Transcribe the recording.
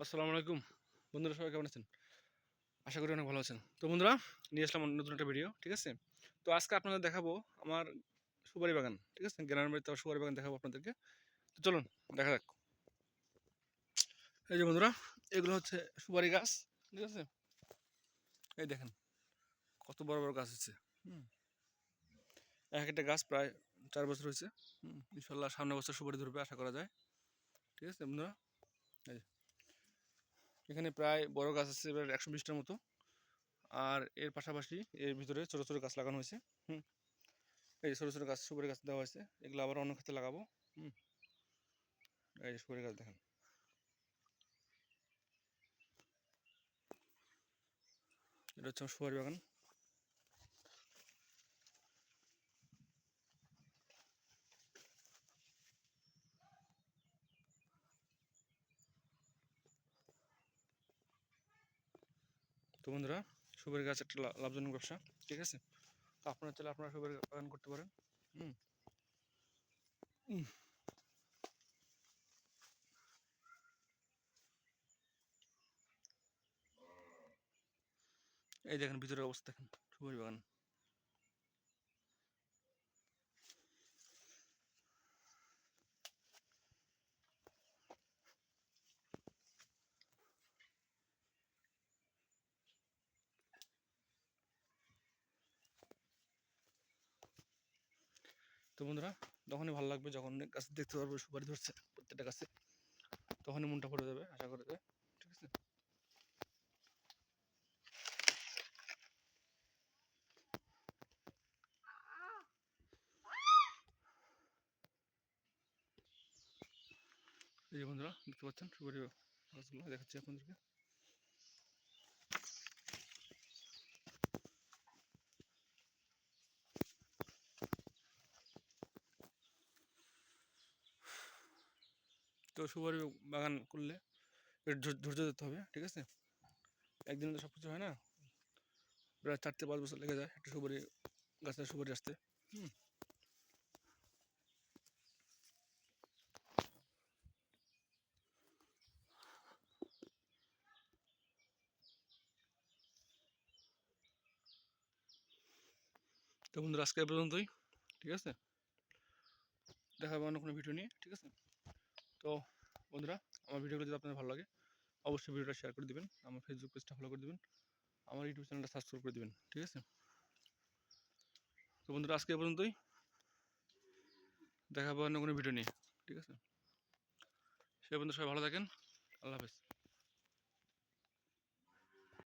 আসসালামু আলাইকুম। বন্ধুরা, সবাই কেমন আছেন? আশা করি অনেক ভালো আছেন। তো বন্ধুরা, নিয়ে আসলাম নতুন একটা ভিডিও ঠিক আছে? তো আজকে আপনাদের দেখাবো আমার সুপারি বাগান, ঠিক আছে? গ্রামের বাড়িতে আমার সুপারি বাগান দেখাবো আপনাদেরকে। তো চলুন, দেখা যাক। এই যে বন্ধুরা, এগুলো হচ্ছে সুপারি গাছ, ঠিক আছে? এই দেখেন, কত বড় বড় গাছ হচ্ছে, হুম? এক একটা গাছ প্রায় চার বছর হয়েছে, হুম? ইনশাল্লাহ সামনে বছর সুপারি ধরবে, আশা করা যায়। ঠিক আছে বন্ধুরা? এই। এখানে প্রায় বড় গাছ আছে এবার একশো বিশটার মতো। আর এর পাশাপাশি এর ভিতরে ছোটো ছোটো গাছ লাগানো হয়েছে, হুম। এই ছোটো ছোটো গাছ, সুপারি গাছ দেওয়া হয়েছে, এগুলো আবার অন্য ক্ষেত্রে লাগাবো, হুম। এই সুপারি গাছ দেখেন। এটা হচ্ছে আমার সুপারি বাগান। তো বন্ধুরা, সুপারি গাছ একটা লাভজনক ব্যবসা, ঠিক আছে? তো আপনারা চাইলে আপনারা সুপারি বাগান করতে পারেন। হুম। এই দেখেন, ভিতরের অবস্থা দেখেন, সুপারি বাগান। তো বন্ধুরা তখনই ভালো লাগবে যখন গাছ দেখতে পারব, সুপারি ধরছে, প্রত্যেকটা গাছে, তখনই মনটা ভরে যাবে, আশা করা যায় ঠিক আছে? এই বন্ধুরা, দেখতে পাচ্ছেন সুপারি গাছগুলো, দেখাচ্ছি আপনাদেরকে। তো সুপারি বাগান করলে ধৈর্য- ধরতে হবে, ঠিক আছে? একদিনে তো সব কিছু হয় না? প্রায় চার থেকে পাঁচ বছর লেগে যায় একটা সুপারি, গাছের সুপারি আসতে তো বন্ধুরা, আজকে পর্যন্তই, ঠিক আছে? দেখা হবে অন্য কোনো ভিডিও নিয়ে, ঠিক আছে? তো বন্ধুরা, আমার ভিডিওগুলো যদি আপনাদের ভালো লাগে, অবশ্যই ভিডিওটা শেয়ার করে দিবেন, আমার ফেসবুক পেজটা ফলো করে দিবেন, আমার ইউটিউব চ্যানেলটা সাবস্ক্রাইব করে দিবেন, ঠিক আছে? তো বন্ধুরা, আজকে পর্যন্তই। দেখা অন্য কোনো ভিডিও নিয়ে, ঠিক আছে? সে বন্ধু সবাই ভালো থাকেন, আল্লাহ হাফেজ।